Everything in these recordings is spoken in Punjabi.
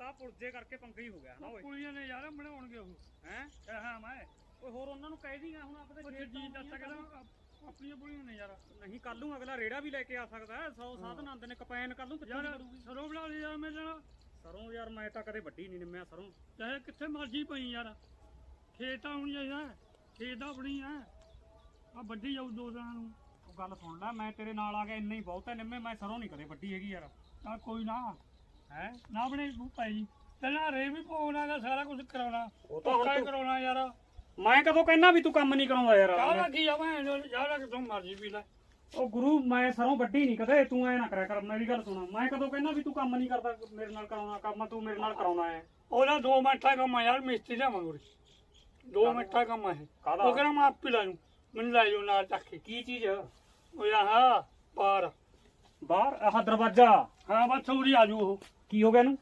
ਤਾਂ ਪੁਰਜੇ ਕਰਕੇ ਪੰਗਾ ਹੀ ਹੋ ਗਿਆ ਨਾ ਓਏ। ਕੁੜੀਆਂ ਨੇ ਯਾਰ ਬਣਾਉਣਗੇ ਉਹ। ਹੈ? ਕਹਾਂ ਮੈਂ। ਓਏ ਹੋਰ ਉਹਨਾਂ ਨੂੰ ਕਹਿ ਦੀਗਾ ਹੁਣ ਆਪਦੇ ਉਹ ਜੀ ਦੱਸ ਕਹਿੰਦਾ ਆਪਣੀਆਂ ਕੁੜੀਆਂ ਨੇ ਯਾਰ। ਨਹੀਂ ਕੱਲ ਨੂੰ ਅਗਲਾ ਰੇੜਾ ਵੀ ਲੈ ਕੇ ਆ ਸਕਦਾ ਹੈ। 100 ਸਾਧਨ ਆਉਂਦੇ ਨੇ ਕਪੈਨ ਕੱਲ ਨੂੰ ਕਿੱਥੋਂ ਦੀ ਕਰੂਗੀ ਸਰੋਂ ਬਣਾ ਲਈ ਯਾਰ ਮੈਂ ਜਾਣਾ। ਸਰੋਂ ਯਾਰ ਮੈਂ ਤਾਂ ਕਦੇ ਵੱਡੀ ਨਹੀਂ ਨਿੰਮਿਆ ਸਰੋਂ। ਚਾਹੇ ਕਿੱਥੇ ਮਰਜ਼ੀ ਪਈ ਯਾਰ। ਖੇਤ ਤਾਂ ਹੁਣ ਜਾਈਦਾ ਖੇਤ ਤਾਂ ਆਪਣੀ ਆ ਆ ਵੱਡੀ ਜਾਊ ਦੋ ਦਿਨਾਂ ਨੂੰ। ਉਹ ਗੱਲ ਸੁਣ ਲੈ ਮੈਂ ਤੇਰੇ ਨਾਲ ਆ ਗਿਆ ਇੰਨਾ ਹੀ ਬਹੁਤ ਹੈ ਨਿੰਮੇ ਮੈਂ ਸਰੋਂ ਨਹੀਂ ਕਦੇ ਵੱਡੀ ਹੈਗੀ ਯਾਰ। ਤਾਂ ਕੋਈ ਨਾ। ਹੈ? ਨਾ ਬਣੇ ਭਾਈ ਪਹਿਲਾਂ ਰੇ ਵੀ ਪਾਉਣਾ ਗਾ ਸਾਰਾ ਕੁਝ ਕਰਾਉਣਾ। ਉਹ ਤਾਂ ਹੁਣ ਤੂੰ- ਕਰਾਉਣਾ ਯਾਰ। ਮੈਂ ਕਦੋਂ ਕਹਿਣਾ ਵੀ ਤੂੰ ਕੰਮ ਨਹੀਂ ਕਰਾਉਂਦਾ ਯਾਰ? ਚਾਹ ਲੱਗੀ ਜਾ ਮੈਂ ਚਾਹ ਲੱਗ ਤੂੰ ਮਰਜ਼ੀ ਪੀ ਲੈ। ਉਹ ਗੁਰੂ ਮੈਂ ਸਰੋਂ ਵੱਡੀ ਨਹੀਂ ਕਦੇ। ਤੂੰ ਐ ਨਾ ਕਰਿਆ ਕਰ ਮੇਰੀ ਗੱਲ ਸੁਣਾ। ਮੈਂ ਕਦੋਂ ਕਹਿਣਾ ਵੀ ਤੂੰ ਕੰਮ ਨਹੀਂ ਕਰਦਾ ਮੇਰੇ ਨਾਲ ਕਰਾਉਣਾ ਕੰਮ ਤੂੰ ਮੇਰੇ ਨਾਲ ਕਰਾਉਣਾ ਹੈ। ਉਹਦਾ 2 ਮਿੰਟਾਂ ਕੰਮ ਆ ਯਾਰ ਮਿਸਤਰੀ ਲਿਆਵਾਂਗੇ ਉਰੇ 2 ਮਿੰਟਾਂ ਕੰਮ ਆ ਇਹ। ਕਾਹਦਾ? ਉਹ ਕਹਿੰਦਾ ਮੈਂ ਆਪ ਹੀ ਲਾ ਜੂ। ਮੈਨੂੰ ਲੈ ਜਾਓ ਨਾਲ ਚੱਕ ਕੇ। ਕੀ ਚੀਜ਼? ਉਹ ਆਹ ਪਾਰ ਬਾਹਰ। ਆਹ ਦਰਵਾਜ਼ਾ। ਹਾਂ ਬਸ ਉਰੀ ਆ ਜੂ ਉਹ। ਕੀ ਹੋ ਗਿਆ ਇਹਨੂੰ?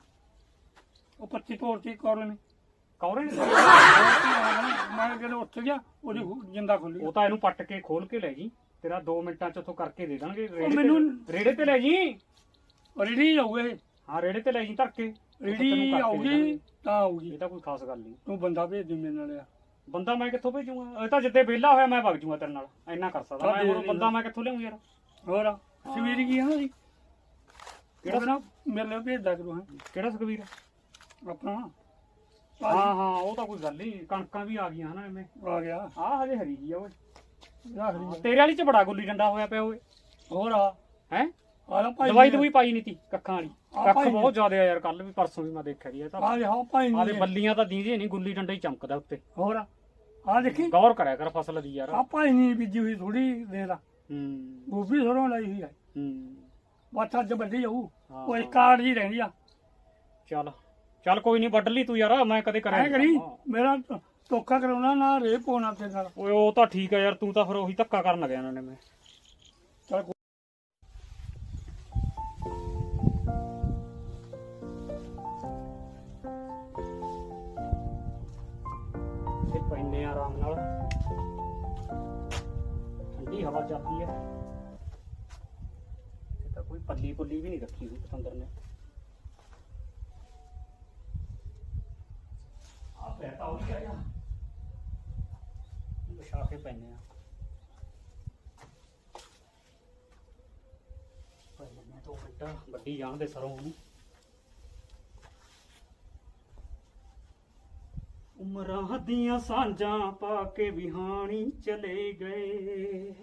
ਉਹ ਪੱਤੀ ਤੋੜਤੀ ਕੋਰ ਨੇ। ਕੌਰੇ ਨੇ ਮੈਂ ਜਦੋਂ ਉੱਠ ਗਿਆ ਉਹਦੀ ਖੁ- ਜਿੰਦਾ ਖੁੱਲੀ। ਉਹ ਤਾਂ ਇਹਨੂੰ ਪੱਟ ਕੇ ਖੋਲ ਕੇ ਲੈ ਜੀ ਤੇਰਾ 2 ਮਿੰਟਾਂ ਚ ਉੱਥੋਂ ਕਰਕੇ ਦੇ ਦਾਂਗੇ ਰੇੜੇ ਮੈਨੂੰ- ਤੇ ਰੇੜੇ ਤੇ ਲੈ ਜੀ ਰੇੜੀ ਆਊਗੇ ਹਾਂ ਰੇੜੇ ਤੇ ਲੈ ਜੀ ਧਰ ਕੇ। ਉੱਥੋਂ ਤੈਨੂੰ ਰੇੜੀ ਕਰਕੇ ਦੇ ਆਊਗੀ। ਤਾਂ ਆਊਗੀ। ਇਹ ਤਾਂ ਕੋਈ ਖਾਸ ਗੱਲ ਨਹੀਂ। ਤੂੰ ਬੰਦਾ ਭੇਜ ਦੇ ਮੇਰੇ ਨਾਲ ਆ ਬੰਦਾ ਮੈਂ ਕਿੱਥੋਂ ਭੇਜੂਗਾ? ਇਹ ਤਾਂ ਜਿੱਦੇ ਵਿਹਲਾ ਹੋਇਆ ਮੈਂ ਵਗ ਜੂਗਾ ਤੇਰੇ ਨਾਲ। ਇੰਨਾ ਕਰ ਸਕਦਾ। ਮੈਂ ਹੋਰ ਬੰਦਾ ਮੈਂ ਕਿੱਥੋਂ ਲਿਆਉਂ ਯਾਰ? ਹੋਰ ਸਵੇਰ ਕੀ ਹਾਂ ਜੀ ਕਿਹੜਾ ਕਿਹੜਾ ਮੇਰੇ ਲਈ ਭੇਜਦਾ ਕਰੂ ਹਾਂ। ਕਿਹੜਾ ਸੁਖਵੀਰ ਆਪਣਾ। ਹਾਂ ਹਾਂ ਉਹ ਤਾਂ ਕੋਈ ਗੱਲ ਨਹੀਂ। ਕਣਕਾਂ ਵੀ ਆ ਗਈਆਂ ਹਨਾ ਐਵੇਂ। ਆ ਗਿਆ। ਆਹ ਹਜੇ ਹਰੀ ਜੀ ਆ ਓਏ। ਤੇਰੇ ਵਾਲੀ ਚ ਬੜਾ ਗੁੱਲੀ ਡੰਡਾ ਹੋਇਆ ਪਿਆ ਓਏ। ਹੋਰ ਆ? ਹੈ? ਆ ਲੈ ਭਾਈ ਦਵਾਈ ਦਵਾਈ ਪਾਈ ਨਹੀਂ ਤੀ ਕੱਖਾਂ ਵਾਲੀ। ਆ ਕੱਖ ਭਾਈ ਬਹੁਤ ਜ਼ਿਆਦਾ ਆ ਯਾਰ ਕੱਲ ਵੀ ਪਰਸੋਂ ਵੀ ਮੈਂ ਦੇਖਿਆ ਜੀ ਇਹ ਤਾਂ ਆ ਜਾ ਭਾਈ ਆਦੇ ਨਹੀਂ ਬੱਲੀਆਂ ਤਾਂ ਦੀਦੀਆਂ ਨਹੀਂ ਗੁੱਲੀ ਡੰਡਾ ਹੀ ਚਮਕਦਾ ਉੱਤੇ। ਹੋਰ ਆ? ਆ ਦੇਖੀ। ਗੌਰ ਕਰਿਆ ਕਰ ਫਸਲ ਦੀ ਯਾਰ। ਆ ਭਾਈ ਨਹੀਂ ਬੀਜੀ ਹੋਈ ਥੋੜੀ ਦੇ ਦਾ ਹੂੰ। ਗੋਭੀ ਸਰੋਂ ਲਾਈ ਹੋਈ ਹੈ ਹੂੰ। ਬਸ ਅੱਜ ਵੱਡੀ ਜਾਊ ਹਾਂ। ਇੱਕ ਕਾਰਡ ਜੀ ਰਹਿੰਦੀ ਆ। ਚੱਲ ਚੱਲ ਕੋਈ ਨਹੀਂ ਵੱਢ ਲਈ ਤੂੰ ਯਾਰ ਮੈਂ ਕਦੇ ਕਰਿਆ ਐ ਨੀ ਕਰੀ ਕੰਮ। ਮੇਰਾ ਟੋਕਾ ਕਰਾਉਣਾ ਨਾ ਰੇ ਪਾਉਣਾ ਤੇ ਨਾਲ। ਓਏ ਉਹ ਤਾਂ ਠੀਕ ਆ ਯਾਰ ਤੂੰ ਤਾਂ ਫਿਰ ਉਹੀ ਧੱਕਾ ਕਰਨ ਲੱਗਿਆ ਇਹਨਾਂ ਨੇ ਮੈਂ। ਚੱਲ ਕੋਈ- ਤੇ ਪੈਨੇ ਆ ਆਰਾਮ ਨਾਲ। ਠੰਡੀ ਹਵਾ ਚੱਲਦੀ ਹੈ ਪੁੱਲੀ ਵੀ ਨਹੀਂ ਰੱਖੀ ਹੋਈ ਪਤੰਦਰ ਨੇ। ਆ ਬੈਠਾ ਹੋ ਗਿਆ ਯਾਰ। ਵਿਛਾ ਕੇ ਪੈਨੇ ਆ। ਪੈਨੇ ਤੋਂ ਘੰਟਾ ਵੱਡੀ ਜਾਣ ਦੇ ਸਰੋਂ ਨੂੰ। ਉਮਰਾਂ ਦੀਆਂ ਸਾਂਝਾਂ ਪਾ ਕੇ ਵਿਹਾਣੀ ਚਲੇ ਗਏ।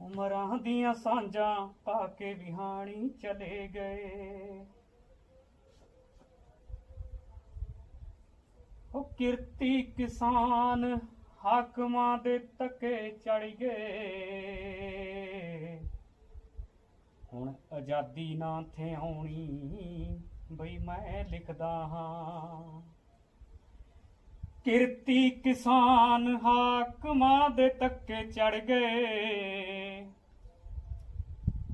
ਉਮਰਾਂ ਦੀਆਂ ਸਾਂਝਾਂ ਪਾ ਕੇ ਵਿਹਾਣੀ ਚਲੇ ਗਏ। ਉਹ ਕਿਰਤੀ ਕਿਸਾਨ ਹਾਕਮਾਂ ਦੇ ਤੱਕੇ ਚੜ ਗਏ। ਹੁਣ ਆਜ਼ਾਦੀ ਨਾ ਥੇ ਆਉਣੀ ਬਈ ਮੈਂ ਲਿਖਦਾ ਹਾਂ। ਕਿਰਤੀ ਕਿਸਾਨ ਹਾਕਮਾਂ ਦੇ ਤੱਕੇ ਚੜ ਗਏ।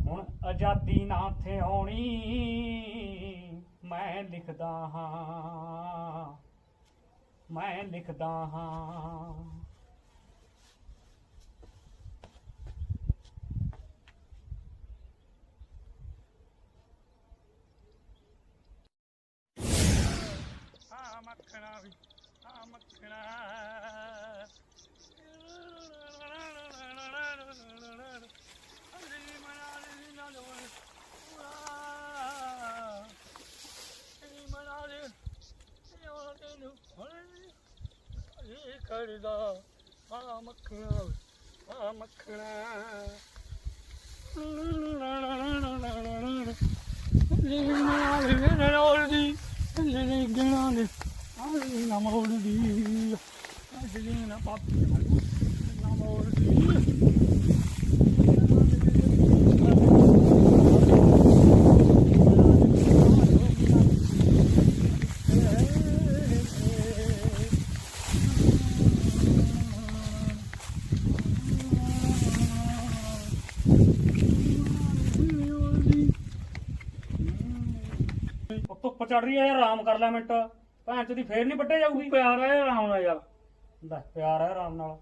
ਹੁਣ ਆਜ਼ਾਦੀ ਨਾ ਥੇ ਆਉਣੀ, ਮੈਂ ਲਿਖਦਾ ਹਾਂ, ਮੈਂ ਲਿਖਦਾ ਹਾਂ। ਆ ਮੱਖਣਾ ਵੀ। ਆ ਮੱਖਣਾ ਅੰਦਰੀ ਮਨਾ ਲਈ ਨਾ ਲੋਏ ਉਰਾ ਇਹ ਮਨਾ ਦੇ ਧੁੱਪ ਚੜ ਰਹੀ ਹੈ ਯਾਰ ਆਰਾਮ ਕਰ ਲੈ ਮਿੰਟ। ਭੈਣ ਚੋਦੀ ਫੇਰ ਨਹੀਂ ਵੱਡੇ ਜਾਊਗੀ? ਪਿਆਰ ਹੈ ਆਰਾਮ ਨਾਲ ਯਾਰ। ਲੈ ਪਿਆਰ ਹੈ ਆਰਾਮ ਨਾਲ।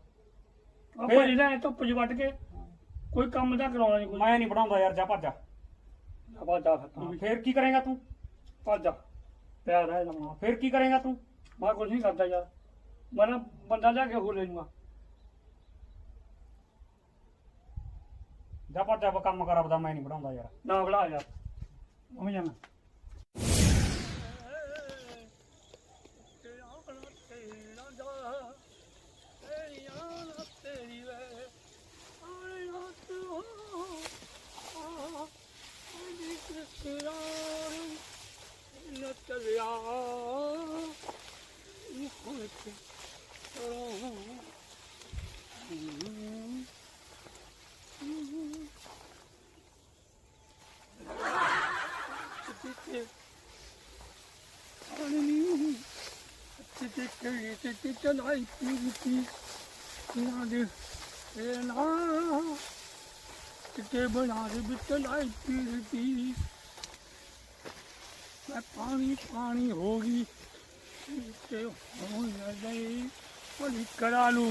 ਆਪਾਂ ਜਿਹੜਾ ਧੁੱਪ ਚ ਵੱਟ ਕੇ ਕੋਈ ਕੰਮ ਤਾਂ ਕਰਾਉਣਾ ਨਹੀਂ ਕੋਈ। ਮੈਂ ਨਹੀਂ ਬਣਾਉਂਦਾ ਯਾਰ ਜਾ ਭੱਜ ਜਾ। ਭੱਜ ਜਾ ਫਿਰ ਵੀ ਫੇਰ ਕੀ ਕਰੇਗਾ ਤੂੰ? ਭੱਜ ਜਾ। ਪਿਆ ਰਹਿ ਜਾਵਾਂ ਫੇਰ ਕੀ ਕਰੇਗਾ ਤੂੰ? ਮੈਂ ਕੁਝ ਨਹੀਂ ਕਰਦਾ ਯਾਰ। ਮੈਂ ਨਾ ਬੰਦਾ ਲਿਆ ਕੇ ਹੋ ਲੈ ਜੂਗਾ। ਜਾ ਭੱਜ ਜਾ ਕੰਮ ਕਰ ਆਪਦਾ ਮੈਂ ਨਹੀਂ ਪੜਾਉਂਦਾ ਯਾਰ। ਨਾ ਬੜਾ ਯਾਰ। ਵੀ ਜਾਣਾ। ਕਿਤੇ ਬਣਾ ਦੇ ਵਿੱਚ ਲਾਈ ਪੀਤੀ ਮੈਂ ਪਾਣੀ ਪਾਣੀ ਹੋ ਗਈ। ਤੇ ਹੁਣ ਲੱਗੀ ਕੋਈ ਕਰਾ ਲੂ।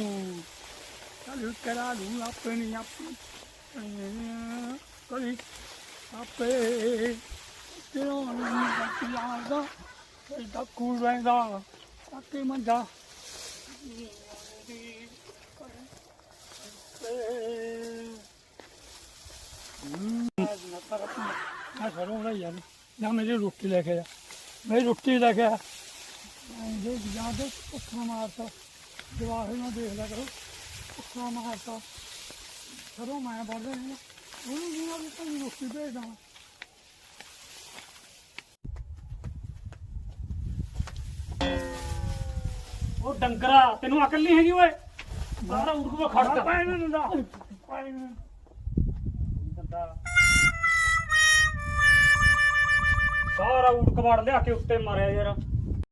ਚਲ ਕਰਾ ਲੂ ਆਪਣੀ ਆਪਣੀ ਕੋਈ ਆਪੇ ਤੇਰਾ ਨਹੀਂ ਬੱਚਿਆਗਾ ਕੋਈ ਡੱਕੂ ਰਹਿੰਦਾ ਕਾਕੇ ਮੰਦਾ ਮੈਂ ਸਰੋਂ ਦਾ ਯਾਰ ਨਾ ਮੇਰੀ ਰੋਟੀ ਲੈ ਕੇ ਆ ਮੇਰੀ ਰੋਟੀ ਲੈ ਕੇ ਆ। ਜੇ ਜ਼ਿਆਦਾ ਭੁੱਖਾ ਮਾਰਤਾ। ਜਵਾਹਰ ਨੂੰ ਦੇਖ ਲਿਆ ਕਰੋ। ਭੁੱਖਾ ਮਾਰਤਾ। ਸਰੋਂ ਮੈਂ ਵੱਢ ਰਿਹਾ ਉਹਨੂੰ ਵੀ ਨਾਲ ਤਾਂ ਰੋਟੀ ਭੇਜਦਾ ਵਾਂ। ਉਹ ਡੰਗਰਾ ਤੈਨੂੰ ਅਕਲ ਨਹੀਂ ਹੈਗੀ ਓਏ? ਸਾਰਾ ਉੜਕਵਾ ਖੜਦਾ ਪਾਣੀ ਮੈਨੂੰ ਦਾ ਪਾਣੀ ਮੈਨੂੰ ਬੰਦਾ ਸਾਰਾ ਊੜ ਵੜ ਲਿਆ ਕੇ ਉੱਤੇ ਮਾਰਿਆ ਯਾਰ।